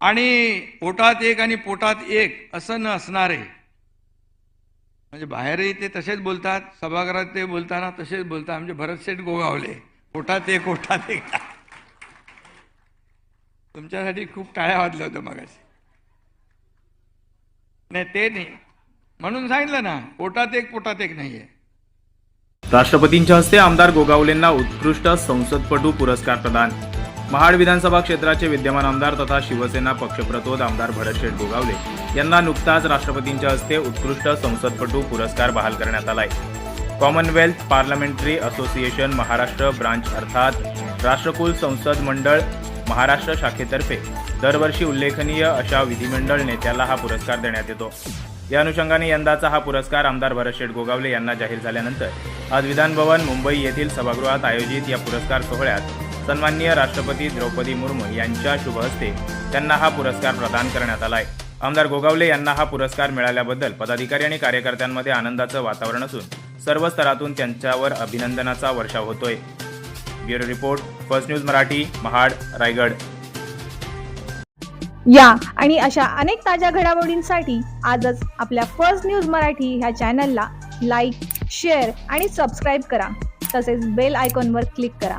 आणि पोटात एक आणि पोटात एक असं न असणारे. म्हणजे बाहेरही ते तसेच बोलतात सभागृहात ते बोलताना तसेच बोलतात. म्हणजे भरतशेठ गोगावले. पोटात एक पोटात एक. तुमच्यासाठी खूप टाळ्या वाजल्या होत्या मगाशी. नाही ते नाही. म्हणून सांगितलं ना पोटात एक पोटात एक नाहीये. राष्ट्रपतींच्या हस्ते आमदार गोगावलेंना उत्कृष्ट संसदपटू पुरस्कार प्रदान. महाड विधानसभा क्षेत्राचे विद्यमान आमदार तथा शिवसेना पक्षप्रतोद आमदार भरतशेठ गोगावले यांना नुकताच राष्ट्रपतींच्या हस्ते उत्कृष्ट संसदपटू पुरस्कार बहाल करण्यात आलाय. Commonwealth parliamentary association Maharashtra branch अर्थात राष्ट्रकुल संसद मंडळ महाराष्ट्र शाखेतर्फे दरवर्षी उल्लेखनीय अशा विधिमंडळ नेत्याला हा पुरस्कार देण्यात येतो. या अनुषंगाने यंदाचा हा पुरस्कार आमदार भरतशेठ गोगावले यांना जाहीर झाल्यानंतर आज विधानभवन मुंबई येथील सभागृहात आयोजित या पुरस्कार सोहळ्यात सन्माननीय राष्ट्रपती द्रौपदी मुर्मू यांच्या शुभ हस्ते त्यांना हा पुरस्कार प्रदान करण्यात आलाय. आमदार गोगावले यांना हा पुरस्कार मिळाल्याबद्दल पदाधिकारी आणि कार्यकर्त्यांमध्ये आनंदाचं वातावरण असून सर्व स्तरातून त्यांच्यावर अभिनंदनाचा वर्षाव होतोय. Bureau report first news Marathi Mahad Raigad. या आणि अशा अनेक ताज्या घडामोडींसाठी आजच आपल्या फर्स्ट न्यूज मराठी ह्या चॅनलला लाईक शेअर आणि सबस्क्राईब करा. तसेच बेल आयकॉनवर क्लिक करा.